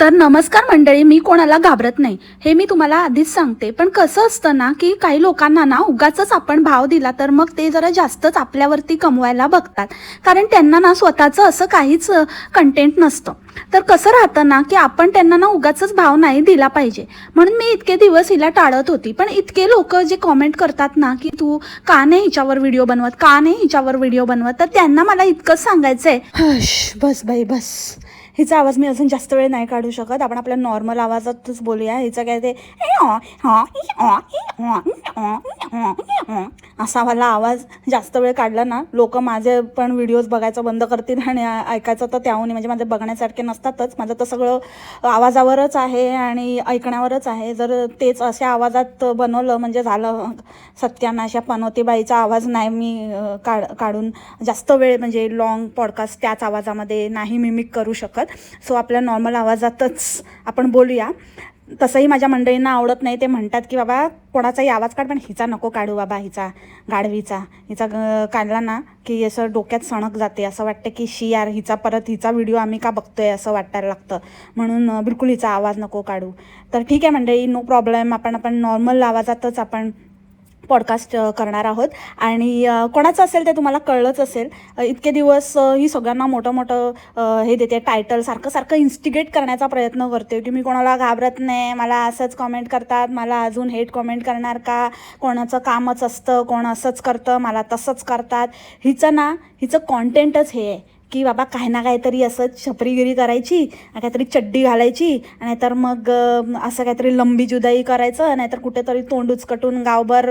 तर नमस्कार मंडळी मी कोणाला घाबरत नाही. हे मी तुम्हाला आधीच सांगते. पण कसं असतं ना की काही लोकांना ना उगाच आपण भाव दिला तर मग ते जरा जास्तच आपल्यावरती कमवायला बघतात. कारण त्यांना ना स्वतःचं असं काहीच कंटेंट नसतं. तर कसं राहतं ना की आपण त्यांना ना उगाच भाव नाही दिला पाहिजे. म्हणून मी इतके दिवस हिला टाळत होती. पण इतके लोक जे कॉमेंट करतात ना की तू का नाही हिच्यावर व्हिडिओ बनवत का नाही हिच्यावर व्हिडिओ बनवत तर त्यांना मला इतकंच सांगायचंय. Hush bus by bus. हिचा आवाज मी अजून जास्त वेळ नाही काढू शकत. आपण आपल्या नॉर्मल आवाजातच बोलूया. हिचं काय ते असा मला आवाज जास्त वेळ काढला ना लोक माझे पण व्हिडिओज बघायचं बंद करतील आणि ऐकायचं तर त्याहून म्हणजे माझे बघण्यासारखे नसतातच. माझं तर सगळं आवाजावरच आहे आणि ऐकण्यावरच आहे. जर तेच अशा आवाजात बनवलं म्हणजे झालं सत्यानाशा पनोतीबाईचा आवाज नाही मी काढ काढून जास्त वेळ म्हणजे लॉंग पॉडकास्ट त्याच आवाजामध्ये नाही मिमिक करू शकत. सो आपल्या नॉर्मल आवाजातच आपण बोलूया. तसंही माझ्या मंडळींना आवडत नाही ते म्हणतात की बाबा कोणाचाही आवाज काढ पण हिचा नको काढू बाबा हिचा गाढवीचा. हिचा ग- काढला ना की असं डोक्यात सणक जाते. असं वाटतं की शी यार हिचा परत हिचा व्हिडिओ आम्ही का बघतोय? असं वाटायला लागतं. म्हणून बिलकुल हिचा आवाज नको काढू. तर ठीक आहे मंडळी नो प्रॉब्लेम. आपण आपण नॉर्मल आवाजातच आपण पॉडकास्ट करणार आहोत. आणि कोणाचं असेल ते तुम्हाला कळलंच असेल. इतके दिवस ही सगळ्यांना मोठं मोठं हे देते टायटल सारखं सारखं इन्स्टिगेट करण्याचा प्रयत्न करते की मी कोणाला घाबरत नाही. मला असंच कॉमेंट करतात मला अजून हेट कॉमेंट करणार का? कोणाचं कामच असतं कोण असंच करतं मला तसंच करतात. हिचं ना हिचं कॉन्टेंटच हे आहे. की बाबा काही ना काहीतरी असं छपरीगिरी करायची काहीतरी चड्डी घालायची नाहीतर मग असं काहीतरी लंबी जुदाई करायचं नाहीतर कुठेतरी तोंड उचकटून गावभर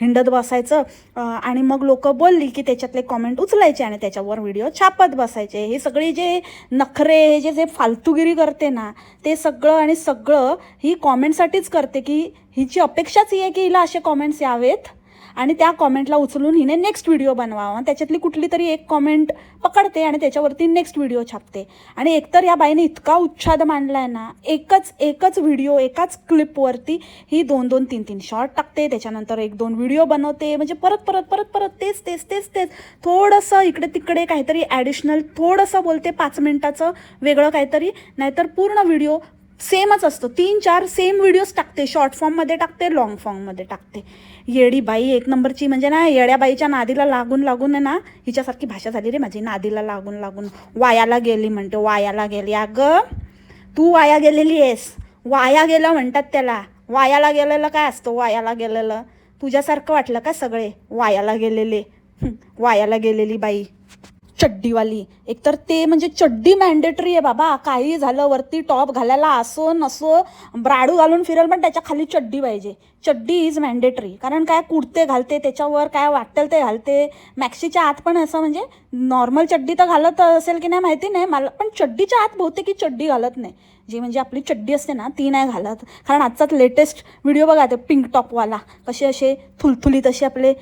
हिंडत बसायचं. आणि मग लोक बोलली की त्याच्यातले कॉमेंट उचलायचे आणि त्याच्यावर व्हिडिओ छापत बसायचे. हे सगळी जे नखरे हे जे जे फालतूगिरी करते ना ते सगळं आणि सगळं ही कॉमेंटसाठीच करते की हिची अपेक्षाच ही आहे की हिला असे कॉमेंट्स यावेत? आणि त्या कॉमेंटला उचलून हिने नेक्स्ट व्हिडिओ बनवावा. त्याच्यातली कुठली तरी एक कॉमेंट पकडते आणि त्याच्यावरती नेक्स्ट व्हिडिओ छापते. आणि एकतर या बाईने इतका उच्छाद मांडला आहे ना एकच एकच व्हिडिओ एकाच क्लिपवरती ही दोन दोन तीन तीन शॉर्ट टाकते. त्याच्यानंतर एक दोन व्हिडिओ बनवते. म्हणजे परत परत परत परत तेच तेच तेच तेच. थोडंसं इकडे तिकडे काहीतरी ॲडिशनल थोडंसं बोलते. पाच मिनिटाचं वेगळं काहीतरी. नाहीतर पूर्ण व्हिडिओ सेमच असतो. तीन चार सेम व्हिडिओज टाकते. शॉर्ट फॉर्ममध्ये टाकते लॉंग फॉर्ममध्ये टाकते. येडी बाई एक नंबरची म्हणजे ना येड्या बाईच्या नादीला लागून लागून आहे ना हिच्यासारखी भाषा झाली रे माझी. नादीला लागून लागून. वायाला गेली म्हणते वायाला गेली. अगं तू वाया गेलेली आहेस. वाया गेलं म्हणतात त्याला. वायाला गेलेलं काय असतं? वायाला गेलेलं. तुझ्यासारखं वाटलं का सगळे? वायाला गेलेले. वायाला गेलेली बाई. चड्डीवाली. एकतर ते म्हणजे चड्डी मॅन्डेटरी आहे बाबा. काही झालं वरती टॉप घालायला असो नसो ब्राडू घालून फिरेल पण त्याच्याखाली चड्डी पाहिजे. चड्डी इज मॅन्डेटरी कारण काय कुर्ते घालते त्याच्यावर काय वाटेल ते घालते. मॅक्सीच्या आत पण असं म्हणजे नॉर्मल चड्डी तर घालत असेल की नाही माहिती नाही. मला पण चड्डीच्या आत बहुतेक की चड्डी घालत नाही. जी म्हणजे आपली चड्डी असते ना ती नाही घालत. कारण आजचाच लेटेस्ट व्हिडिओ बघा ते पिंक टॉपवाला कसे असे थुलथुलीत असे आपले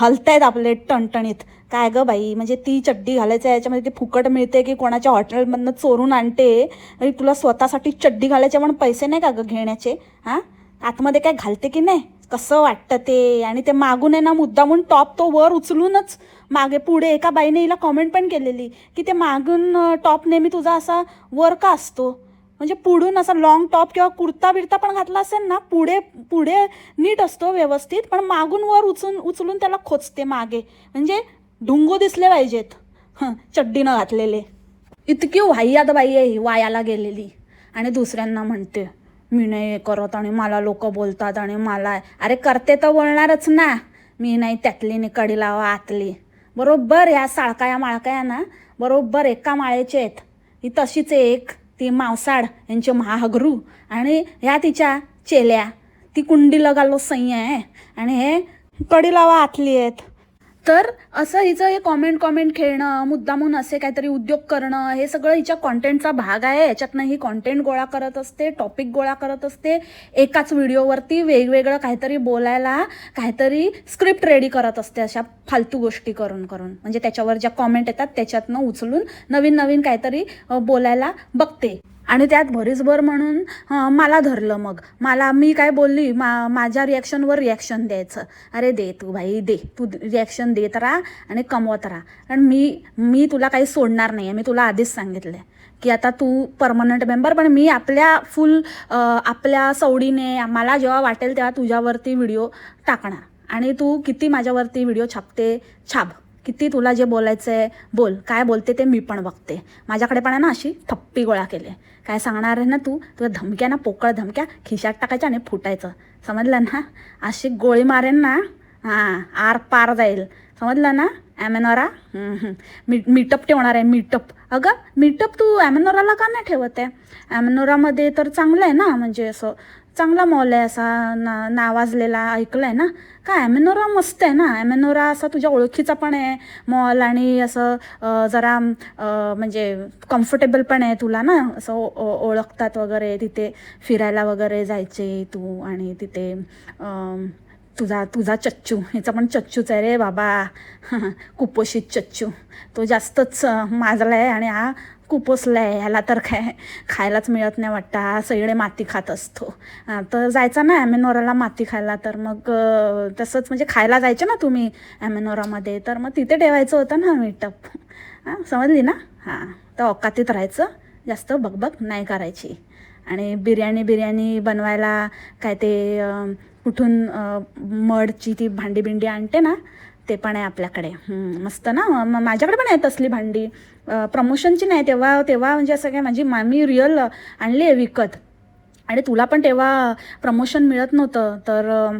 हलतायत आपले टणटणीत. काय गं बाई? म्हणजे ती चड्डी घालायचं आहे याच्यामध्ये ती फुकट मिळते की कोणाच्या हॉटेलमधनं चोरून आणते? आणि तुला स्वतःसाठी चड्डी घालायचे पण पैसे नाही का गं घेण्याचे? हां? आतमध्ये काय घालते की नाही? कसं वाटतं ते? आणि ते मागून आहे ना मुद्दामून टॉप तो वर उचलूनच मागे पुढे एका बाईने हिला कॉमेंट पण केलेली की ते मागून टॉप नेहमी तुझा असा वर का असतो? म्हणजे पुढून असा लॉंग टॉप किंवा कुर्ता बिर्ता पण घातला असेल ना पुढे पुढे नीट असतो व्यवस्थित पण मागून वर उचलून उचलून त्याला खोचते मागे. म्हणजे ढुंगू दिसले पाहिजेत. हं चड्डीनं घातलेले. इतकी वाह्यात बाई आहे ही वायाला गेलेली. आणि दुसऱ्यांना म्हणते मी नाही हे करत आणि मला लोक बोलतात आणि मला अरे करते तर बोलणारच ना. मी नाही त्यातली नि कडी लावा आतली बरोबर ह्या साळकाया माळकाया ना. बरोबर एका माळेचे आहेत. ही तशीच एक ती मावसाड यांचे महागरू. आणि ह्या तिच्या चेल्या. ती कुंडी लगालो सई आहे. आणि हे कडी लावा आतली आहेत. तर असं हिचं हे कॉमेंट कॉमेंट खेळणं मुद्दामून असे काहीतरी उद्योग करणं हे सगळं हिच्या कॉन्टेंटचा भाग आहे. याच्यातनं ही कॉन्टेंट गोळा करत असते टॉपिक गोळा करत असते. एकाच व्हिडिओवरती वेगवेगळं काहीतरी बोलायला काहीतरी स्क्रिप्ट रेडी करत असते अशा फालतू गोष्टी करून करून. म्हणजे त्याच्यावर ज्या कॉमेंट येतात त्याच्यातनं उचलून नवीन नवीन काहीतरी बोलायला बघते. आणि त्यात भरीसभर म्हणून हं, मला धरलं मग. मला मी काय बोलली मा माझ्या रिॲक्शनवर रिॲक्शन द्यायचं. अरे दे तू भाई दे. तू रिॲक्शन देत राहा आणि कमवत राहा. कारण मी मी तुला काही सोडणार नाही आहे मी तुला आधीच सांगितलं आहे की आता तू परमनंट मेंबर पण मी आपल्या फुल आपल्या सवडीने मला जेव्हा वाटेल तेव्हा तुझ्यावरती व्हिडिओ टाकणार. आणि तू किती माझ्यावरती व्हिडिओ छापते छाप. किती तुला जे बोलायचं आहे बोल. काय बोलते ते मी पण बघते. माझ्याकडे पण आहे ना अशी थप्पी गोळा केले. काय सांगणार आहे ना तू? तुझ्या धमक्या ना पोकळ धमक्या खिशात टाकायच्या आणि फुटायचं. समजलं ना? अशी गोळी मारेन ना हां आर पार जाईल. समजलं ना ॲमेनोरा? मी मीटअप ठेवणार आहे मीटअप. अगं मीटअप तू ॲमेनोराला का नाही ठेवत आहे? ॲमेनोरामध्ये तर चांगलं आहे ना म्हणजे असं चांगला मॉल आहे असा ना नावाजलेला ऐकलं आहे ना? का ॲमेनोरा मस्त आहे ना? ॲमेनोरा असा तुझ्या ओळखीचा पण आहे. मॉल आणि असं जरा म्हणजे कम्फर्टेबल पण आहे तुला ना? असं ओ- ओळखतात वगैरे तिथे फिरायला वगैरे जायचे तू आणि तिथे तुझा तुझा चच्चू. ह्याचा पण चच्चूच आहे रे बाबा. कुपोषित चच्चू. तो जास्तच माजला आहे आणि हा कुपोसला आहे ह्याला तर काय खायलाच मिळत नाही वाटतं. हा सगळे माती खात असतो. तर जायचा ना ॲमेनोराला माती खायला. तर मग तसंच म्हणजे खायला जायचे ना तुम्ही ॲमेनोरामध्ये. तर मग तिथे ठेवायचं होतं ना मीटअप. हां समजली ना? हां तर औकातीत राहायचं. जास्त बगबग नाही करायची. आणि बिर्याणी बिर्याणी बनवायला काय ते कुठून मडची ती भांडी बिंडी आणते ना ते पण आहे आपल्याकडे. मस्त ना? मग माझ्याकडे पण आहे तसली भांडी. प्रमोशनची नाही तेव्हा तेव्हा म्हणजे असं काय माझी मामी रिअल आणली आहे विकत. आणि तुला पण तेव्हा प्रमोशन मिळत नव्हतं. तर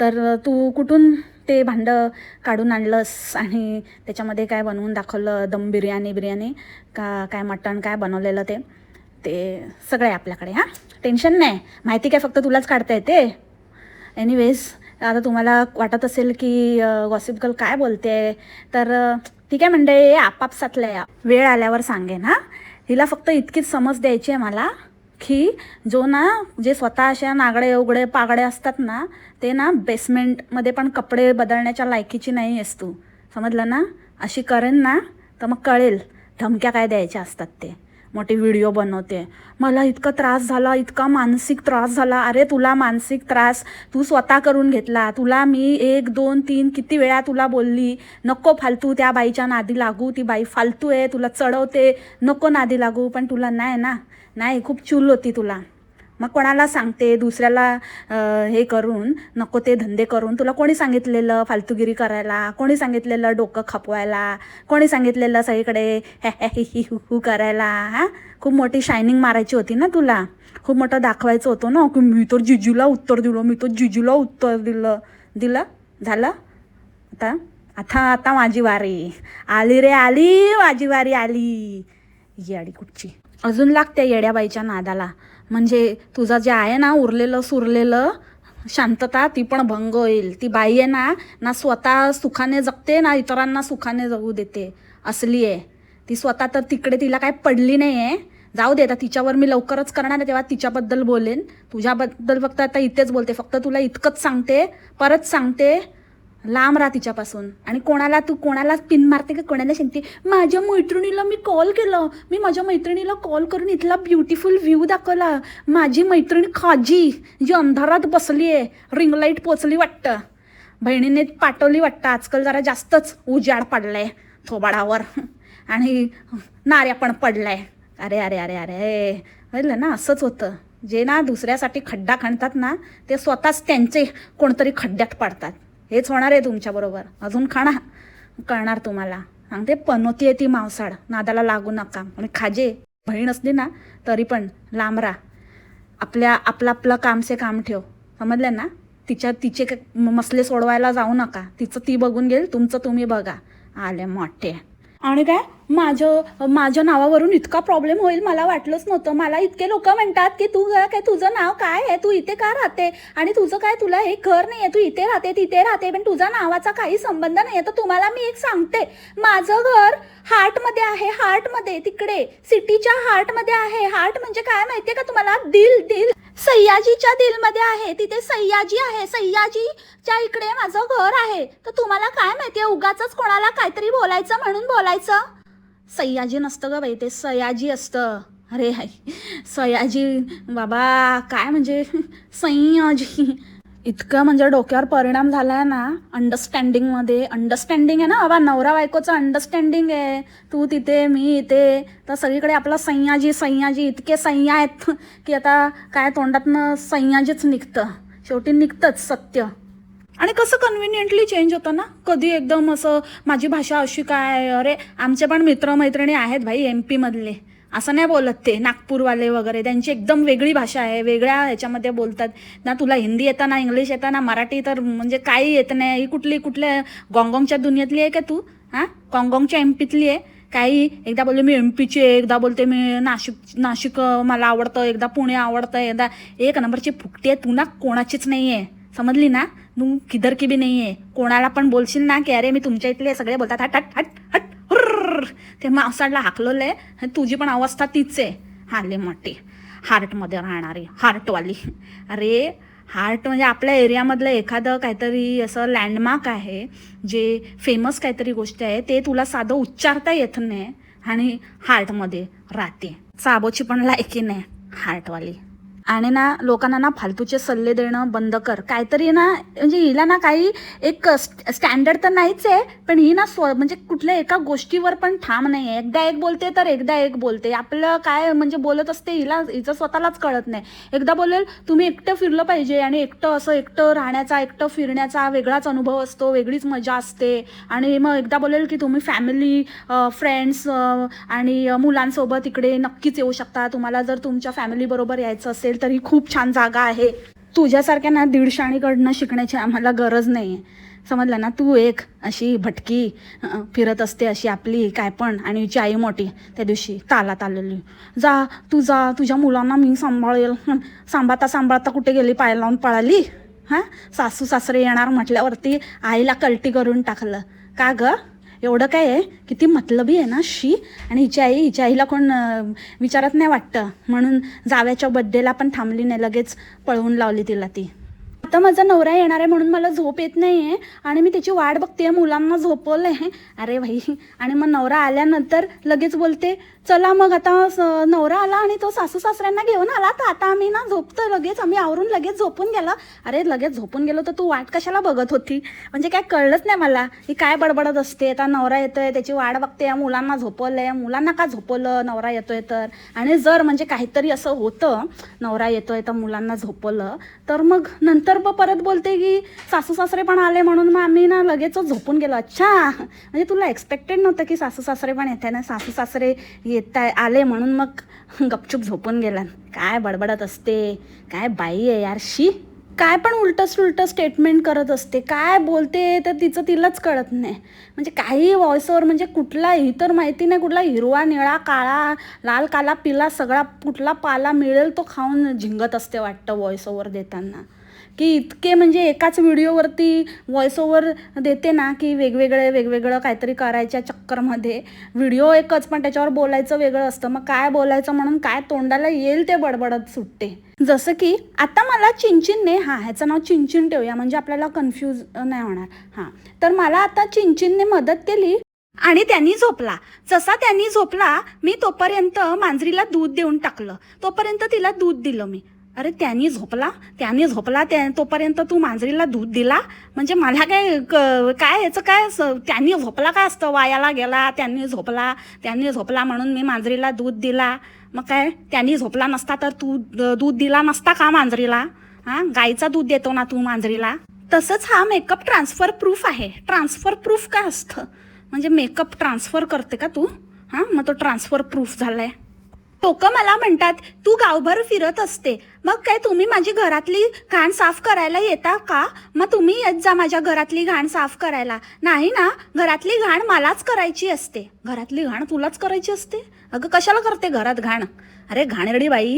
तर तू कुठून ते भांडं काढून आणलंस? आणि त्याच्यामध्ये काय बनवून दाखवलं? दम बिर्याणी बिर्याणी? का काय मटण काय बनवलेलं ते? ते सगळं आहे आपल्याकडे हां? टेन्शन नाही. माहिती काय फक्त तुलाच काढता येते? एनिवेज आता तुम्हाला वाटत असेल की गॉसिप गर्ल काय बोलते? तर ठीक आहे म्हणजे आपापसातल्या वेळ आल्यावर सांगेन हां. हिला फक्त इतकीच समज द्यायची आहे मला की जो ना जे स्वतः अशा नागडे उघडे पागडे असतात ना ते ना बेसमेंटमध्ये पण कपडे बदलण्याच्या लायकीची नाही आहेस तू. समजलं ना? अशी करेन ना तर मग कळेल धमक्या काय द्यायच्या असतात ते. मोठे व्हिडिओ बनवते. मला इतका त्रास झाला इतका मानसिक त्रास झाला. अरे तुला मानसिक त्रास तू स्वतः करून घेतला. तुला मी एक दोन तीन किती वेळा तुला बोलली नको फालतू त्या बाईच्या नादी लागू. ती बाई फालतू आहे. तुला चढवते. नको नादी लागू. पण तुला नाही ना. नाही खूप चूल होती तुला. मग कोणाला सांगते दुसऱ्याला हे करून नको ते धंदे करून तुला कोणी सांगितलेलं फालतूगिरी करायला? कोणी सांगितलेलं डोकं खपवायला? कोणी सांगितलेलं सगळीकडे हे हि हि हु हु करायला? हां? खूप मोठी शायनिंग मारायची होती ना तुला? खूप मोठं दाखवायचं होतं ना? की मी तर जिजूला उत्तर दिलं मी तर जिजूला उत्तर दिलं. दिलं? झालं? आता? आता आता माझी वारी. आली रे आली माझी वारी आली. येडी कुठची? अजून लागते येड्याबाईच्या नादाला. म्हणजे तुझं जे आहे ना उरलेलं सुरलेलं शांतता ती पण भंग होईल. ती बाई आहे ना ना स्वतः सुखाने जगते ना इतरांना सुखाने जगू देते. असली आहे. ती स्वतः तर तिकडे तिला काय पडली नाही आहे जाऊ दे आता तिच्यावर मी लवकरच करणार आहे तेव्हा तिच्याबद्दल बोलेन. तुझ्याबद्दल फक्त आता इथेच बोलते. फक्त तुला इतकंच सांगते परत सांगते. लांब राहा तिच्यापासून. आणि कोणाला तू कोणाला पिन मारते का कोणाला सांगते माझ्या मैत्रिणीला मी कॉल केलं. मी माझ्या मैत्रिणीला कॉल करून इथला ब्युटिफुल व्ह्यू दाखवला. माझी मैत्रीण खाजी जी अंधारात बसली आहे. रिंग लाइट पोचली वाटतं. बहिणीने पाठवली वाटतं. आजकाल जरा जास्तच उजाड पडलाय थोबाडावर. आणि नाऱ्या पण पडलाय. अरे अरे अरे अरे. म्हटलं ना असंच होतं. जे ना दुसऱ्यासाठी खड्डा खणतात ना ते स्वतःच त्यांचे कोणतरी खड्ड्यात पडतात. हेच होणार आहे तुमच्याबरोबर अजून खाणा कळणार तुम्हाला. सांगते पनोती आहे ती मावसाड नादाला लागू नका. आणि खाजे. बहीण असली ना तरी पण लांब राहा. आपल्या आपलं आपलं कामसे काम ठेव. समजलं ना? तिच्या तिचे मसले सोडवायला जाऊ नका. तिचं ती बघून घेईल तुमचं तुम्ही बघा. आले मोठे. आणि काय माझं माझ्या नावावरून इतका प्रॉब्लेम होईल मला वाटलंच नव्हतं. मला इतके लोक म्हणतात की तू काय तुझं नाव काय आहे? तू इथे का राहते? आणि तुझं काय तुला हे घर नाही आहे तू इथे राहते तिथे राहते पण तुझा नावाचा काही संबंध नाही आहे तर तुम्हाला मी एक सांगते. माझं घर हार्टमध्ये आहे हार्टमध्ये तिकडे. सिटीच्या हार्टमध्ये आहे. हार्ट म्हणजे काय माहितीये का तुम्हाला? दिल दिल. सय्याजीच्या दिलमध्ये आहे. तिथे सय्याजी आहे. सय्याजीच्या इकडे माझं घर आहे. तर तुम्हाला काय माहितीये उगाच कोणाला काहीतरी बोलायचं म्हणून बोलायचं? सय्याजी नसतं ग बाई. ते सयाजी असतं. अरे हाय सयाजी बाबा काय म्हणजे? सय्याजी. इतकं म्हणजे डोक्यावर परिणाम झालाय ना अंडरस्टँडिंगमध्ये अंडरस्टँडिंग आहे ना बाबा नवरा बायकोचं अंडरस्टँडिंग आहे. तू तिथे मी इथे. तर सगळीकडे आपला सय्याजी सय्याजी इतके सय्या आहेत की आता काय तोंडातनं सय्याजीच निघतं. शेवटी निघतंच सत्य. आणि कसं कन्व्हिनियंटली चेंज होतं ना? कधी एकदम असं माझी भाषा अशी काय? अरे आमचे पण मित्रमैत्रिणी आहेत भाई एम पीमधले असं नाही बोलत ते नागपूरवाले वगैरे. त्यांची एकदम वेगळी भाषा आहे वेगळ्या ह्याच्यामध्ये बोलतात. ना तुला हिंदी येतं ना इंग्लिश येतं ना मराठी तर म्हणजे काही येत नाही. ही कुठली कुठल्या गॉंगॉंगच्या दुनियेतली आहे का तू? हां? गॉंगॉंगच्या एम पीतली आहे. काही एकदा बोलले मी एम पीची आहे एकदा बोलते मी नाशिक नाशिक मला आवडतं. एकदा पुणे आवडतं एकदा एक नंबरची फुकटी आहे. तू ना कोणाचीच नाही आहे. समजली ना? तू किधर की बी नाही आहे कोणाला पण बोलशील ना की अरे मी तुमच्या इथले सगळे बोलतात हट हट हट हट हुर्र. ते मावसाडला असाडला हाकलवलं आहे तुझी पण अवस्था तीच आहे. हाले मोठी. हार्टमध्ये राहणारी हार्टवाली. अरे हार्ट म्हणजे आपल्या एरियामधलं एखादं काहीतरी असं लँडमार्क आहे जे फेमस काहीतरी गोष्ट आहे ते तुला साधं उच्चारता येत नाही आणि हार्टमध्ये राहते. साबोची पण लायकी नाही हार्टवाली. आणि ना लोकांना ना फालतूचे सल्ले देणं बंद कर. काहीतरी ना म्हणजे हिला ना काही एक स्टँडर्ड तर नाहीच आहे पण ही ना स्व म्हणजे कुठल्या एका गोष्टीवर पण ठाम नाही आहे एकदा एक बोलते तर एकदा एक बोलते. आपलं काय म्हणजे बोलत असते हिला हिचं स्वतःलाच कळत नाही. एकदा बोलेल तुम्ही एकटं फिरलं पाहिजे आणि एकटं असं एकटं राहण्याचा एकटं फिरण्याचा वेगळाच अनुभव असतो वेगळीच मजा असते. आणि मग एकदा बोलेल की तुम्ही फॅमिली फ्रेंड्स आणि मुलांसोबत इकडे नक्कीच येऊ शकता. तुम्हाला जर तुमच्या फॅमिलीबरोबर यायचं असेल तरी खूप छान जागा आहे. तुझ्यासारख्या ना दीडशाणीकडनं शिकण्याची आम्हाला गरज नाही आहे समजलं ना? तू एक अशी भटकी फिरत असते अशी आपली काय पण आणि हिची आई मोठी त्या दिवशी तालात आलेली. जा तू जा तुझ्या मुलांना मी सांभाळेल. सांभाळता सांभाळता कुठे गेली? पाय लावून पळाली? हां? सासू सासरे येणार म्हटल्यावरती आईला कल्टी करून टाकलं. का गं? एवढं काय आहे किती मतलबी आहे ना शी आणि हिची आई हिच्या आईला कोण विचारत नाही वाटतं. म्हणून जाव्याच्या बड्डेला पण थांबली नाही लगेच पळवून लावली तिला ती. आता माझा नवरा येणार आहे म्हणून मला झोप येत नाही आहे आणि मी त्याची वाट बघते मुलांना झोपवलं आहे अरे भाई आणि मग नवरा आल्यानंतर लगेच बोलते चला मग आता नवरा आला आणि तो सासू सासऱ्यांना घेऊन आला तर आता आम्ही ना झोपतो लगेच आम्ही आवरून लगेच झोपून गेलो. अरे लगेच झोपून गेलो तर तू वाट कशाला बघत होती? म्हणजे काय कळलंच नाही मला. ही काय बडबडत असते? आता नवरा येतोय त्याची वाट बघते या मुलांना झोपवलंय मुलांना का झोपवलं नवरा येतोय तर? आणि जर म्हणजे काहीतरी असं होतं नवरा येतोय तर मुलांना झोपवलं तर मग नंतर मग परत बोलते की सासू सासरे पण आले म्हणून मग आम्ही ना लगेच झोपून गेलो. अच्छा. म्हणजे तुला एक्सपेक्टेड नव्हतं की सासू सासरे पण येत आहे ना? सासू सासरे येत आहे आले म्हणून मग गपचूप झोपून गेला. काय बडबडत असते? काय बाई आहे यार? शी. काय पण उलटं सुलटं स्टेटमेंट करत असते. काय बोलते तर तिचं तिलाच कळत नाही. म्हणजे काही व्हॉइसवर म्हणजे कुठलाही तर माहिती नाही कुठला हिरवा निळा काळा लाल काला पिला सगळा कुठला पाला मिळेल तो खाऊन झिंगत असते वाटतं व्हॉइस ओव्हर देताना. की इतके म्हणजे एकाच व्हिडिओवरती व्हॉइस ओव्हर देते ना की वेगवेगळे वेगवेगळं काहीतरी करायच्या चक्करमध्ये. व्हिडिओ एकच पण त्याच्यावर बोलायचं वेगळं असतं. मग काय बोलायचं म्हणून काय तोंडाला येईल ते बडबडत सुटते. जसं की आता मला चिंचिनने हां ह्याचं नाव चिंचिन ठेवूया म्हणजे आपल्याला कन्फ्यूज नाही होणार. हां तर मला आता चिंचिनने मदत केली आणि त्यांनी झोपला. जसा त्यांनी झोपला मी तोपर्यंत मांजरीला दूध देऊन टाकलं. तोपर्यंत तिला दूध दिलं मी. अरे त्यांनी झोपला त्याने झोपला त्या तोपर्यंत तू मांजरीला दूध दिला? म्हणजे मला काय क- काय याचं काय स- त्यांनी झोपला काय असतं? वायाला गेला त्यांनी झोपला त्यांनी झोपला म्हणून मी मांजरीला दूध दिला. मग काय? त्यांनी झोपला नसता तर तू दूध दिला नसता का मांजरीला? हां? गाईचा दूध देतो ना तू मांजरीला? तसंच हा मेकअप ट्रान्सफर प्रूफ आहे. ट्रान्सफर प्रूफ काय असतं? म्हणजे मेकअप ट्रान्सफर करते का तू? हां? मग तो ट्रान्सफर प्रूफ झालाय. लोक मला म्हणतात तू गावभर फिरत असते. मग काय तुम्ही माझी घरातली घाण साफ करायला येता का? मग तुम्ही येत जा माझ्या घरातली घाण साफ करायला. नाही ना घरातली घाण मलाच करायची असते. घरातली घाण तुलाच करायची असते? अगं कशाला करते घरात घाण? अरे घाणेरडी बाई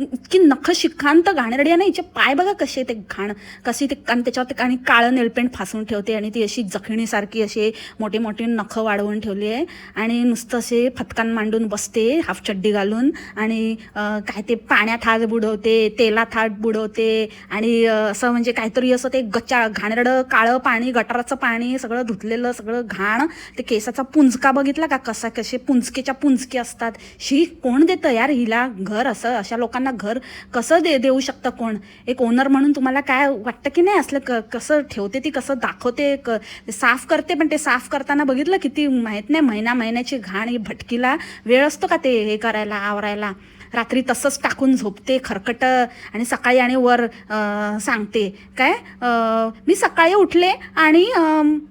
इतकी नख शिखांत घाणेरडी आहे ना हिचे पाय बघा कसे ते घाण कशी ते आणि त्याच्यावर ते आणि काळं नेलपेंट फासून ठेवते आणि ती अशी जखणीसारखी असे मोठी मोठी नखं वाढवून ठेवली आहे. आणि नुसतं असे फतकान मांडून बसते हाफ चड्डी घालून आणि काय ते पाण्यात हात बुडवते तेलात हात बुडवते आणि असं म्हणजे काहीतरी असं ते गच्चा घाणेरडं काळं पाणी गटाराचं पाणी सगळं धुतलेलं सगळं घाण ते केसाचा पुंजका बघितला का? कसा कसे पुंजकेच्या पुंजके असतात. शी कोण देतं यार? तिला घर असं अशा लोकांना घर कसं दे देऊ शकतं कोण? एक ओनर म्हणून तुम्हाला काय वाटतं की नाही असलं? क कसं ठेवते ती? कसं दाखवते? क साफ करते पण ते साफ करताना बघितलं किती माहीत नाही महिना महिन्याची घाण ही भटकीला वेळ असतो का ते हे करायला आवरायला? रात्री तसंच टाकून झोपते खरकट आणि सकाळी आणि वर सांगते. काय? मी सकाळी उठले आणि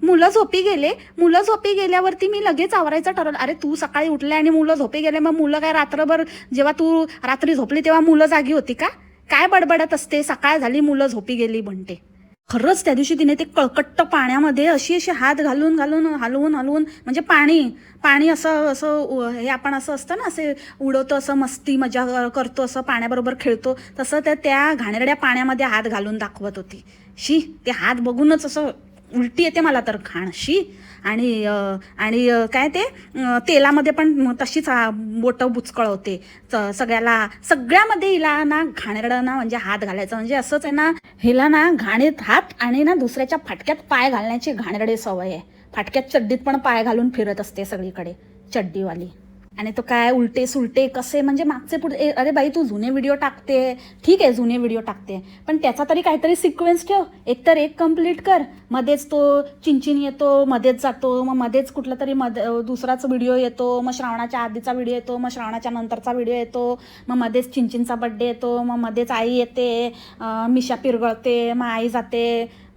मुलं झोपी गेले. मुलं झोपी गेल्यावरती मी लगेच आवरायचं ठरवलं. अरे तू सकाळी उठले आणि मुलं झोपी गेले. मग मुलं काय रात्रभर जेव्हा तू रात्री झोपली तेव्हा मुलं जागी होती का? काय बडबडत असते? सकाळ झाली मुलं झोपी गेली म्हणते. खरंच त्या दिवशी तिने ते कळकट्ट पाण्यामध्ये अशी अशी हात घालून घालून हलवून हलवून म्हणजे पाणी पाणी असं असं हे आपण असं असतं ना असे उडवतो असं मस्ती मजा करतो असं पाण्याबरोबर खेळतो तसं त्या त्या घाणेरड्या पाण्यामध्ये हात घालून दाखवत होती. शी ते हात बघूनच असं उलटी येते मला तर घाणशी आणि आणि काय ते तेलामध्ये पण तशीच बोटं बुचकळवते. च- सगळ्याला सगळ्यामध्ये हिला ना घाणेरडं ना म्हणजे हात घालायचा. म्हणजे असंच आहे ना हिला ना घाणीत हात आणि ना दुसऱ्याच्या फाटक्यात पाय घालण्याची घाणेरडे सवय आहे. फाटक्यात चड्डीत पण पाय घालून फिरत असते सगळीकडे चड्डीवाली. आणि तो काय उलटे सुलटे कसे म्हणजे मागचे पुढे ए, अरे बाई तू जुने व्हिडिओ टाकते. ठीक आहे जुने व्हिडिओ टाकते. पण त्याचा तरी काहीतरी सिक्वेन्स ठेव. एकतर एक कंप्लीट कर. मध्येच तो चिंचिन येतो मध्येच जातो मग मध्येच कुठला तरी मध्ये दुसराच व्हिडिओ येतो मग श्रावणाच्या आधीचा व्हिडिओ येतो मग श्रावणाच्या नंतरचा व्हिडिओ येतो मग मध्येच चिंचिनचा बड्डे येतो मग मध्येच आई येते मिशा पिरगळते मग आई जाते.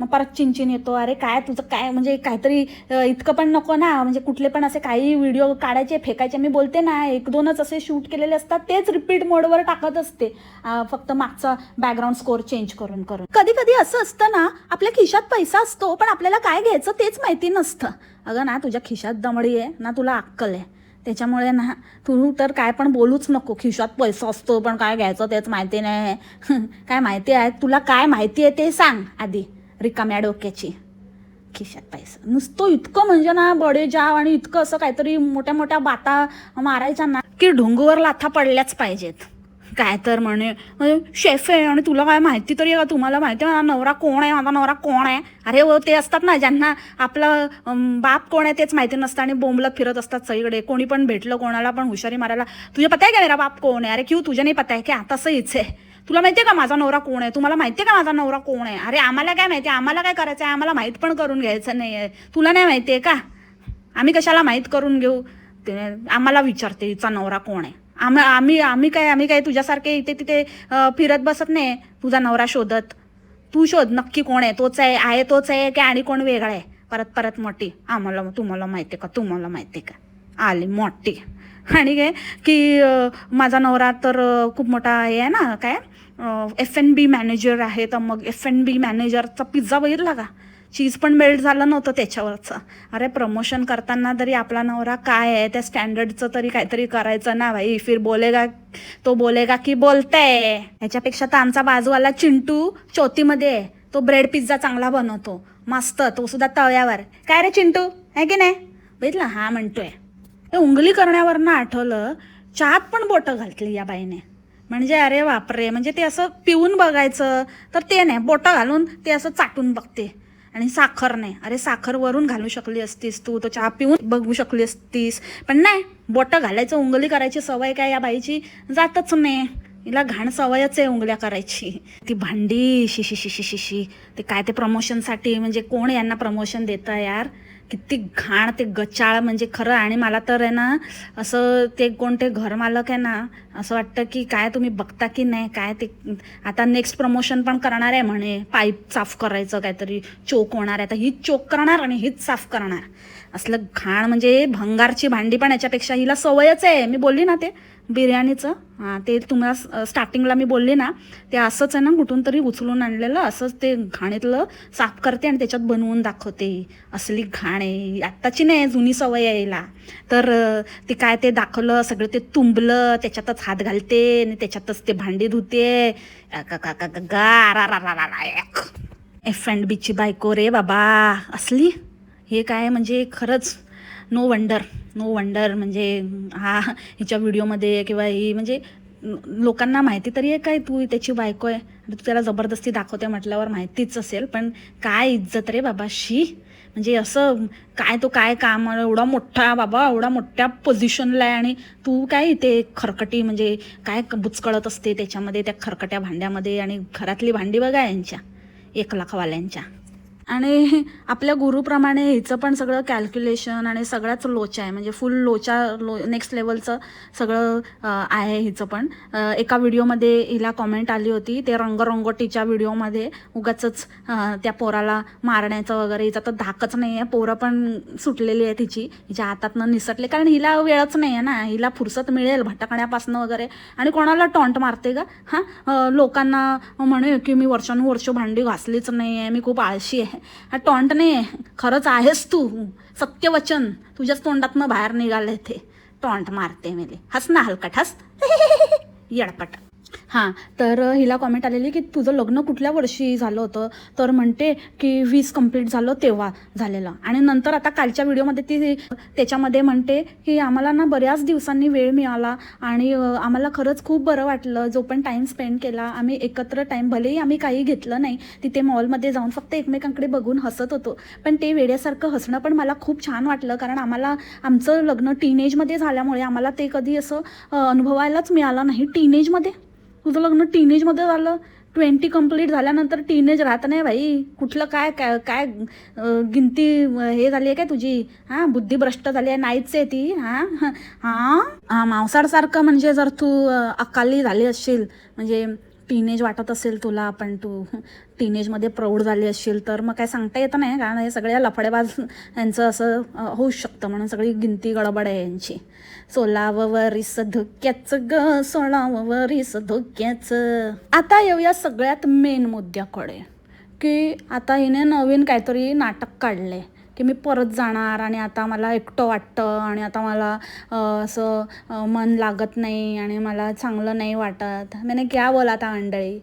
मग परत चिंचिन येतो. अरे काय तुझं काय म्हणजे काहीतरी इतकं पण नको ना. म्हणजे कुठले पण असे काही व्हिडिओ काढायचे फेकायचे. मी बोलते ना एक दोनच असे शूट केलेले असतात तेच रिपीट मोडवर टाकत असते. फक्त मागचा बॅकग्राऊंड स्कोर चेंज करून करून. कधी कधी असं असतं ना आपल्या खिशात पैसा असतो पण आपल्याला काय घ्यायचं तेच माहिती नसतं. अगं ना तुझ्या खिशात दमडी आहे ना तुला अक्कल आहे. त्याच्यामुळे ना तू तर काय पण बोलूच नको. खिशात पैसा असतो पण काय घ्यायचं तेच माहिती नाही. काय माहिती आहे? तुला काय माहिती आहे ते सांग आधी. रिकाम्या डोक्याची. खिशात पैसा. नुसतं इतकं म्हणजे ना बडे जाव आणि इतकं असं काहीतरी मोठ्या मोठ्या बाता मारायच्या ना की ढोंगूवर लाथा पडल्याच पाहिजेत. काय तर म्हणे शेफ आहे आणि तुला काय माहिती तरी का? तुम्हाला माहिती आहे माझा नवरा कोण आहे? माझा नवरा कोण आहे? अरे हो ते असतात ना ज्यांना आपलं बाप कोण आहे तेच माहिती नसतं आणि बोंबलत फिरत असतात सगळीकडे. कोणी पण भेटलं कोणाला पण हुशारी मारायला. तुझे पता आहे का मेरा बाप? कोण आहे? अरे क्यू तुझ्या नाही पता आहे? की आता सहीच आहे. तुला माहितीये का माझा नवरा कोण आहे? तुम्हाला माहितीये का माझा नवरा कोण आहे? अरे आम्हाला काय माहिती आम्हाला काय करायचं आहे आम्हाला माहीत पण करून घ्यायचं नाही आहे तुला नाही माहिती आहे का? आम्ही कशाला माहीत करून घेऊ? ते आम्हाला विचारते हिचा नवरा कोण आहे? आम आम्ही आम्ही काय आम्ही काय तुझ्यासारखे इथे तिथे फिरत बसत नाही. तुझा नवरा शोधत. तू शोध नक्की कोण आहे? तोच आहे आहे तोच आहे की आणि कोण वेगळा आहे? परत परत मोठी. आम्हाला तुम्हाला माहिती आहे का? तुम्हाला माहिती आहे का? आली मोठी. आणि काय की माझा नवरा तर खूप मोठा हे आहे ना काय? एफ एन बी मॅनेजर आहे तर मग एफ एन बी मॅनेजरचा पिझ्झा बघितला का चीज पण मेल्ट झालं नव्हतं त्याच्यावरचं. अरे प्रमोशन करताना तरी आपला नवरा काय आहे? त्या स्टँडर्डचं तरी काहीतरी करायचं ना भाई फिर बोलेगा तो बोलेगा की बोलतंय. ह्याच्यापेक्षा तर आमचा बाजूवाला चिंटू चौथीमध्ये आहे. तो ब्रेड पिझ्झा चांगला बनवतो. मस्त. तो सुद्धा तव्यावर. काय रे चिंटू? आहे की नाही? बघितलं? हा म्हणतोय. ते उंगली करण्यावरनं आठवलं चहात पण बोटं घातली या बाईने. म्हणजे अरे बापरे म्हणजे ते असं पिऊन बघायचं. तर ते नाही बोटं घालून ते असं चाटून बघते. आणि साखर नाही. अरे साखर वरून घालू शकली असतीस तू तो चहा पिऊन बघू शकली असतीस. पण नाही बोटं घालायचं उंगली करायची सवय काय या बाईची? जातच नाही. हिला घाण सवयच आहे उंगल्या करायची. ती भांडी शिशी शिशी शिशी ते काय ते प्रमोशनसाठी म्हणजे कोण यांना प्रमोशन देतं यार? किती घाण ते गचाळ म्हणजे खरं. आणि मला तर आहे ना असं ते कोणते घरमालक आहे ना असं वाटतं की काय तुम्ही बघता की नाही काय ते आता नेक्स्ट प्रमोशन पण करणार आहे म्हणे. पाईप साफ करायचं काहीतरी चोक होणार आहे. आता हीच चोक करणार आणि हीच साफ करणार. असलं घाण म्हणजे भंगारची भांडी पण याच्यापेक्षा हिला सवयच आहे. मी बोलली ना ते. बिर्याणीचं. हां ते तुम्हाला स्टार्टिंगला मी बोलले ना ते असंच आहे ना कुठून तरी उचलून आणलेलं असंच ते घाणीतलं साफ करते आणि त्याच्यात बनवून दाखवते. असली घाण आहे आत्ताची नाही जुनी सवय यायला. तर ते काय ते दाखवलं सगळं ते तुंबलं त्याच्यातच हात घालते आणि त्याच्यातच ते भांडी धुते. एफ अँड बीची बायको रे बाबा असली? हे काय म्हणजे खरंच नो वंडर नो वंडर म्हणजे हा हिच्या व्हिडिओमध्ये किंवा ही म्हणजे लोकांना माहिती तरी आहे काय तू त्याची बायको आहे? आणि तू त्याला जबरदस्ती दाखवते म्हटल्यावर माहितीच असेल पण काय इज्जत रे बाबा शी म्हणजे असं काय तो काय काम एवढा मोठा बाबा एवढा मोठ्या पोझिशनला आहे आणि तू काय ते खरकटी म्हणजे काय बुचकळत असते त्याच्यामध्ये त्या खरकट्या भांड्यामध्ये आणि घरातली भांडी बघा यांच्या एक लाखवाल्यांच्या. आणि आपल्या गुरुप्रमाणे हिचं पण सगळं कॅल्क्युलेशन आणि सगळ्याच लोचा आहे. म्हणजे फुल लोचा लो नेक्स्ट लेवलचं सगळं आहे हिचं पण. एका व्हिडिओमध्ये हिला कॉमेंट आली होती ते रंगरंगोटीच्या व्हिडिओमध्ये उगाच त्या पोराला मारण्याचं वगैरे हिचा तर धाकच नाही आहे पोरं पण सुटलेली आहे तिची. हिच्या हातातनं निसटले. कारण हिला वेळच नाही आहे ना. हिला फुरसत मिळेल भटकण्यापासून वगैरे. आणि कोणाला टॉन्ट मारते का हां? लोकांना म्हणू की मी वर्षानुवर्ष भांडी घासलीच नाही आहे मी खूप आळशी आहे. हा टॉन्ट नाही आहे खरंच आहेस तू. सत्यवचन तुझ्याच तोंडातनं बाहेर निघालं ते टॉन्ट मारते मेले. हस ना हलकट हस. येडपट. हां तर हिला कॉमेंट आलेली की तुझं लग्न कुठल्या वर्षी झालं होतं? तर म्हणते की वीस कंप्लीट झालं तेव्हा झालेलं. आणि नंतर आता कालच्या व्हिडिओमध्ये ती त्याच्यामध्ये म्हणते की आम्हाला ना बऱ्याच दिवसांनी वेळ मिळाला आणि आम्हाला खरंच खूप बरं वाटलं. जो पण टाईम स्पेंड केला आम्ही एकत्र टाईम भलेही आम्ही काही घेतलं नाही तिथे मॉलमध्ये जाऊन फक्त एकमेकांकडे बघून हसत होतो. पण ते वेड्यासारखं हसणं पण मला खूप छान वाटलं कारण आम्हाला आमचं लग्न टीनेजमध्ये झाल्यामुळे आम्हाला ते कधी असं अनुभवायलाच मिळालं नाही. टीनेजमध्ये तुझं लग्न टीनेजमध्ये झालं. ट्वेंटी कंप्लीट झाल्यानंतर टीनेज राहत नाही भाई कुठलं काय काय काय गिनती हे झाली आहे काय तुझी? हां बुद्धिभ्रष्ट झाली आहे नाहीच आहे ती. हां हां हां? मांसाळसारखं म्हणजे जर तू अकाली झाली असशील म्हणजे टीनेज वाटत असेल तुला पण तू टीनेजमध्ये प्रौढ झाली असशील तर मग काय सांगता येतं नाही कारण हे सगळ्या लफडेबाज यांचं असं होऊ शकतं म्हणून सगळी गिनती गडबड आहे यांची. सोलाववरीस धोक्याचं ग सोळावं धोक्याचं. आता येऊया सगळ्यात मेन मुद्द्याकडे की आता हिने नवीन काहीतरी नाटक काढले की मी परत जाणार आणि आता मला एकटं वाटतं आणि आता मला असं मन लागत नाही आणि मला चांगलं नाही वाटत. मैंने क्या बोला था मंडळी?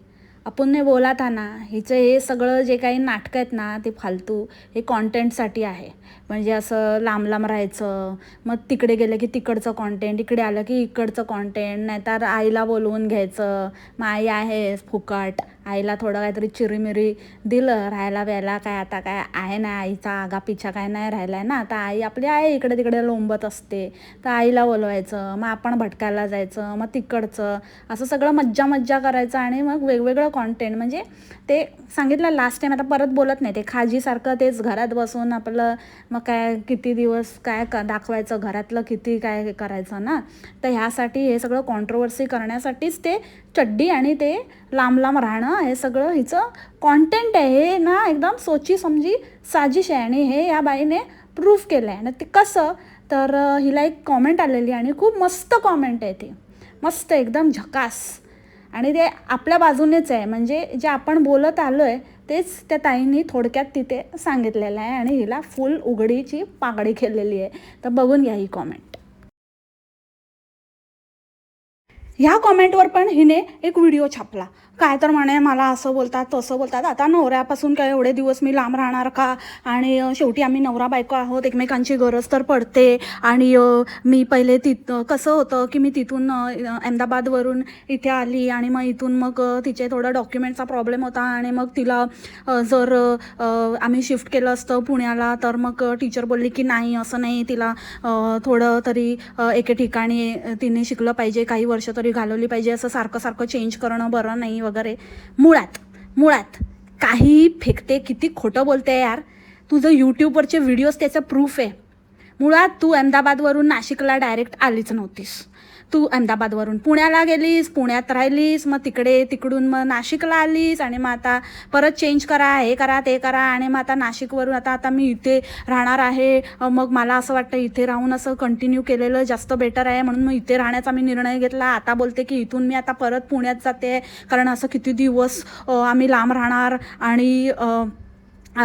आपण नाही बोलाता ना. हिचं हे सगळं जे काही नाटकं आहेत ना ते फालतू. हे कॉन्टेंटसाठी आहे. म्हणजे असं लांब लांब राहायचं. मग तिकडे गेलं की तिकडचं कॉन्टेंट इकडे आलं की इकडचं कॉन्टेंट नाहीतर आईला बोलवून घ्यायचं. मग आई आहे फुकट. आईला थोडं काहीतरी चिरीमिरी दिलं राहायला व्यायला काय आता काय आहे ना आईचा आगापिछा काय नाही राहिला आहे ना आता आई आपली आहे इकडे तिकडे लोंबत असते. तर आईला बोलवायचं मग आपण भटकायला जायचं मग तिकडचं असं सगळं मज्जा मज्जा करायचं आणि मग वेगवेगळं कॉन्टेंट म्हणजे ते सांगितलं लास्ट टाईम आता परत बोलत नाही ते खाजीसारखं तेच घरात बसून आपलं मग काय किती दिवस काय क दाखवायचं घरातलं किती काय करायचं ना? तर ह्यासाठी हे सगळं कॉन्ट्रोवर्सी करण्यासाठीच ते चड्डी आणि ते लांब लांब राहणं हे सगळं हिचं कॉन्टेंट आहे हे ना एकदम सोची समजी साजिश आहे आणि हे या बाईने प्रूफ केलं आहे आणि ते कसं? तर हिला एक कॉमेंट आलेली आणि खूप मस्त कॉमेंट आहे ती. मस्त एकदम झकास. आणि ते आपल्या बाजूनेच आहे. म्हणजे जे आपण बोलत आलो आहे तेच त्या ताईंनी थोडक्यात तिथे सांगितलेलं आहे आणि हिला फुल उघडीची पागडी केलेली आहे. तर बघून घ्या ही कॉमेंट ह्या कॉमेंटवर पण हिने एक व्हिडिओ छापला. काय तर म्हणे मला असं बोलतात तसं बोलतात. आता नवऱ्यापासून काय एवढे दिवस मी लांब राहणार का? आणि शेवटी आम्ही नवरा बायको आहोत एकमेकांची गरज तर पडते. आणि मी पहिले तिथ कसं होतं की मी तिथून अहमदाबादवरून इथे आली आणि मग इथून मग तिचे थोडं डॉक्युमेंटचा प्रॉब्लेम होता आणि मग तिला जर आम्ही शिफ्ट केलं असतं पुण्याला तर मग टीचर बोलली की नाही असं नाही तिला थोडं तरी एके ठिकाणी तिने शिकलं पाहिजे काही वर्ष तरी घालवली पाहिजे असं सारखं सारखं चेंज करणं बरं नाही वगैरे. मुळात मुळात काही फेकते किती खोटं बोलते यार. तुझं यूट्यूबवरचे व्हिडिओज त्याचं प्रूफ आहे. मुळात तू अहमदाबादवरून नाशिकला डायरेक्ट आलीच नव्हतीस. तू अहमदाबादवरून पुण्याला गेलीस पुण्यात राहिलीस मग तिकडे तिकडून मग नाशिकला आलीस आणि मग आता परत चेंज करा हे करा ते करा आणि मग आता नाशिकवरून आता आता मी इथे राहणार आहे. मग मला असं वाटतं इथे राहून असं कंटिन्यू केलेलं जास्त बेटर आहे. म्हणून मग इथे राहण्याचा मी निर्णय घेतला. आता बोलते की इथून मी आता परत पुण्यात जाते. कारण असं किती दिवस आम्ही लांब राहणार आणि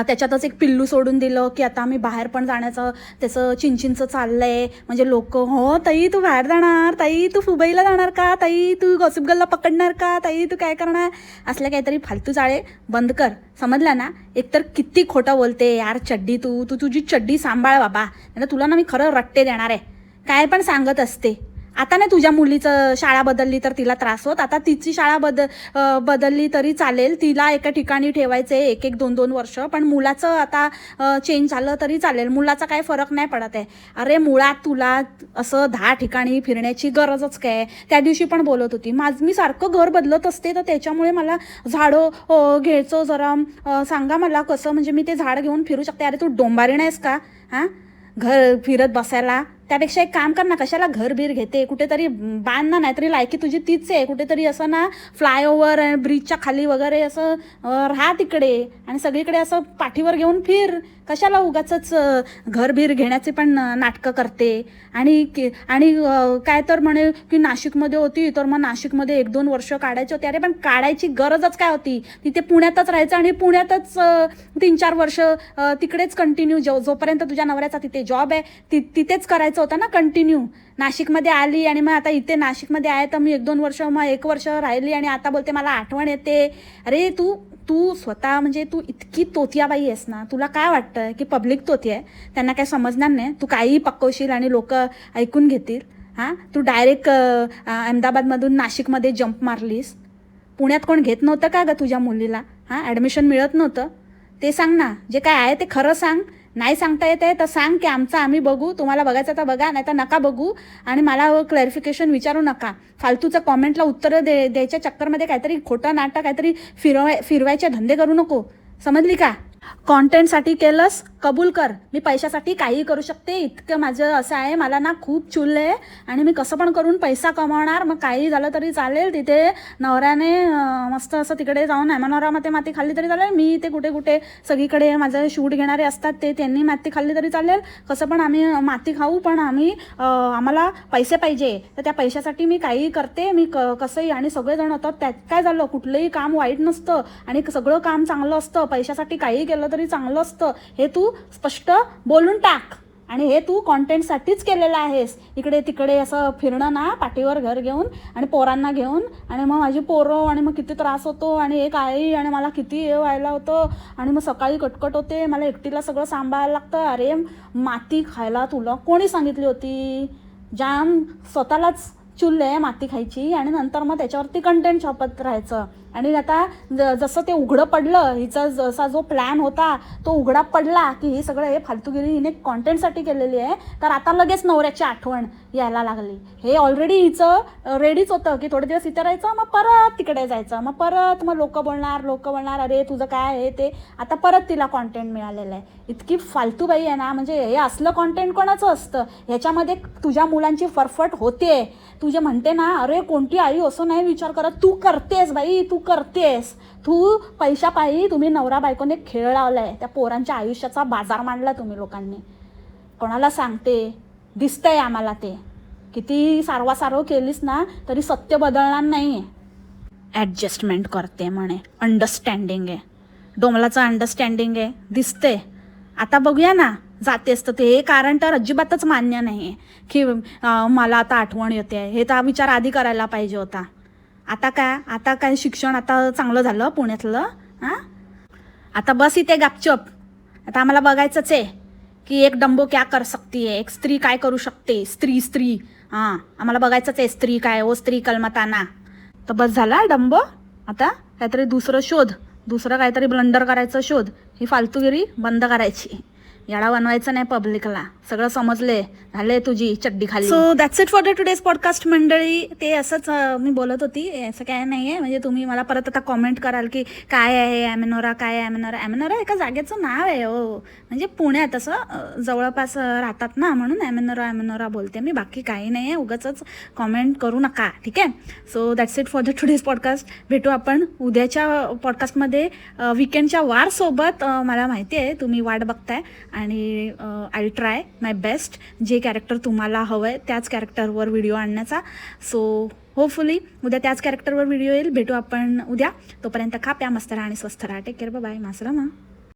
त्याच्यातच एक पिल्लू सोडून दिलं की आता आम्ही बाहेर पण जाण्याचं त्याचं चिंचिंचं चाललंय. म्हणजे लोक हो ताई तू बाहेर जाणार ताई तू फुबईला जाणार का? ताई तू गॉसिप गल्ला पकडणार का? ताई तू काय करणार? असल्या काहीतरी फालतू जाळे बंद कर. समजलं ना? एकतर किती खोटं बोलते यार चड्डी तू. तू तुझी चड्डी सांभाळ बाबा. नाही तुला ना मी खरं रट्टे देणार आहे. काय पण सांगत असते. आता नाही तुझ्या मुलीचं शाळा बदलली तर तिला त्रास होत. आता तिची शाळा बद बदलली तरी चालेल. तिला एका ठिकाणी ठेवायचे एक एक दोन दोन वर्ष. पण मुलाचं आता चेंज झालं तरी चालेल. मुलाचा काही फरक नाही पडत आहे. अरे मुळात तुला असं दहा ठिकाणी फिरण्याची गरजच काय त्या दिवशी पण बोलत होती. माझ मी सारखं घर बदलत असते तर त्याच्यामुळे मला झाडं घ्यायचं जरा सांगा मला कसं? म्हणजे मी ते झाड घेऊन फिरू शकते. अरे तू डोंबारी नाहीस का? हां? घर फिरत बसायला त्यापेक्षा एक काम कर ना कशाला घर बीर घेते? कुठेतरी बांध ना नाहीतरी लायकी तुझी तीच आहे. कुठेतरी असं ना फ्लायओव्हर ब्रिजच्या खाली वगैरे असं राहा तिकडे. आणि सगळीकडे असं पाठीवर घेऊन फिर. कशाला उगाच घरबीर घेण्याचे पण नाटकं करते? आणि की- आणि काय तर म्हणे की नाशिकमध्ये होती तर मग नाशिकमध्ये एक दोन वर्ष काढायचे होते. अरे पण काढायची गरजच काय होती? तिथे पुण्यातच राहायचं आणि पुण्यातच तीन चार वर्ष तिकडेच कंटिन्यू जो जोपर्यंत तुझ्या नवऱ्याचा तिथे जॉब आहे ति तिथेच करायचं होतं ना कंटिन्यू नाशिकमध्ये आली आणि मग आता इथे नाशिकमध्ये आहे तर मी एक दोन वर्ष मग एक वर्ष राहिली आणि आता बोलते मला आठवण येते. अरे तू तू स्वतः म्हणजे तू इतकी तोतियाबाई आहेस ना तुला काय वाटतं की पब्लिक तोती आहे? त्यांना काय समजणार नाही. तू काहीही पकवशील आणि लोक ऐकून घेतील. हां? तू डायरेक्ट अहमदाबादमधून नाशिकमध्ये जंप मारलीस. पुण्यात कोण घेत नव्हतं का गं तुझ्या मुलीला? हां? ॲडमिशन मिळत नव्हतं. ते सांग ना जे काय आहे ते खरं सांग. नाही सांगता येत आहे तर सांग की आमचं आम्ही बघू. तुम्हाला बघायचं तर बघा नाही तर नका बघू. आणि मला क्लॅरिफिकेशन विचारू नका. फालतूचं कॉमेंटला उत्तरं दे द्यायच्या चक्करमध्ये काहीतरी खोटं नाटक काहीतरी फिरवाय फिरवायचे धंदे करू नको. समजली का? कॉन्टेंटसाठी केलंस कबूल कर. मी पैशासाठी काही करू शकते इतकं माझं असं आहे. मला ना खूप चुल आहे आणि मी कसं पण करून पैसा कमावणार मग काही झालं तरी चालेल. तिथे नवऱ्याने मस्त असं तिकडे जाऊन ॲमनोरामध्ये माती खाल्ली तरी चालेल. मी इथे कुठे कुठे सगळीकडे माझं शूट घेणारे असतात ते त्यांनी माती खाल्ली तरी चालेल. कसं पण आम्ही माती खाऊ पण आम्ही आम्हाला पैसे पाहिजे. तर त्या पैशासाठी मी काही करते मी क कसंही. आणि सगळेजण होतात त्यात काय झालं? कुठलंही काम वाईट नसतं आणि सगळं काम चांगलं असतं. पैशासाठी काही केलं तरी चांगलं असतं. हे तू स्पष्ट बोलून टाक. आणि हे तू कॉन्टेंटसाठीच केलेलं आहेस. इकडे तिकडे असं फिरणं ना पाठीवर घर घेऊन आणि पोरांना घेऊन. आणि मग माझी पोरं आणि मग किती त्रास होतो आणि एक आई आणि मला किती हे व्हायला होतं. आणि मग सकाळी कटकट होते. मला एकटीला सगळं सांभाळायला लागतं. अरे माती खायला तुला कोणी सांगितली होती? जाम स्वतःलाच चुल आहे माती खायची आणि नंतर मग त्याच्यावरती कंटेंट छापत राहायचं. आणि आता ज- जसं ते उघडं पडलं हिचा जसा जो प्लॅन होता तो उघडा पडला की हे सगळं हे फालतूगिरी हिने कॉन्टेंटसाठी केलेली आहे तर आता लगेच नवऱ्याची आठवण यायला लागली. हे ऑलरेडी हिचं रेडीच होतं की थोडे दिवस इथे राहायचं मग परत तिकडे जायचं मग परत मग लोक बोलणार लोक बोलणार अरे तुझं काय आहे ते. आता परत तिला कॉन्टेंट मिळालेलं आहे. इतकी फालतू बाई आहे ना म्हणजे हे असलं कॉन्टेंट कोणाचं असतं? ह्याच्यामध्ये तुझ्या मुलांची फरफट होते. तुझे म्हणते ना अरे कोणती आई असं नाही विचार करत तू करतेस बाई तू करतेस? तू पैशापायी तुम्ही नवरा बायकोने खेळ लावलाय. त्या पोरांच्या आयुष्याचा बाजार मांडला तुम्ही लोकांनी. कोणाला सांगते? दिसतंय आम्हाला ते. किती सारवासारव केलीस ना तरी सत्य बदलणार नाही ॲडजस्टमेंट करते म्हणे. अंडरस्टँडिंग आहे. डोमलाचं अंडरस्टँडिंग आहे. दिसते आता बघूया ना जातेस तर ते. हे कारण तर अजिबातच मान्य नाही आहे की मला आता आठवण येते. हे तर विचार आधी करायला पाहिजे होता. आता काय? आता काय शिक्षण आता चांगलं झालं पुण्यातलं हां? आता बस इथे गापचप. आता आम्हाला बघायचंच आहे की एक डंबो क्या कर सकती है एक स्त्री काय करू शकते? स्त्री स्त्री. हां आम्हाला बघायचंच आहे स्त्री काय ओ स्त्री कलमताना. तर बस झाला डंबो. आता काहीतरी दुसरं शोध. दुसरं काहीतरी ब्लंडर करायचं शोध. ही फालतूगिरी बंद करायची. याडा बनवायचं नाही पब्लिकला सगळं समजले. झाले तुझी चड्डी खाली. So that's it for the today's podcast मंडळी. ते असंच मी बोलत होती. असं काय नाही आहे म्हणजे तुम्ही मला परत आता कॉमेंट कराल की काय आहे ॲमेनोरा काय आहे ॲमेनोरा ॲमेनोरा एका जागेचं नाव आहे हो. म्हणजे पुण्यात असं जवळपास राहतात ना म्हणून ॲमेनोरा ॲमेनोरा बोलते. मी बाकी काही नाही आहे उगाच कॉमेंट करू नका. ठीक आहे? So that's it for the today's podcast भेटू आपण उद्याच्या पॉडकास्टमध्ये विकेंडच्या वारसोबत. मला माहिती आहे तुम्ही वाट बघताय. आणि आय ट्राय माय बेस्ट जे कॅरेक्टर तुम्हाला हवं आहे त्याच कॅरेक्टरवर व्हिडिओ आणण्याचा. सो होपफुली उद्या त्याच कॅरेक्टरवर व्हिडिओ येईल. भेटू आपण उद्या. तोपर्यंत खा प्या मस्त राहा आणि स्वस्थ राहा. Take care bye मासरा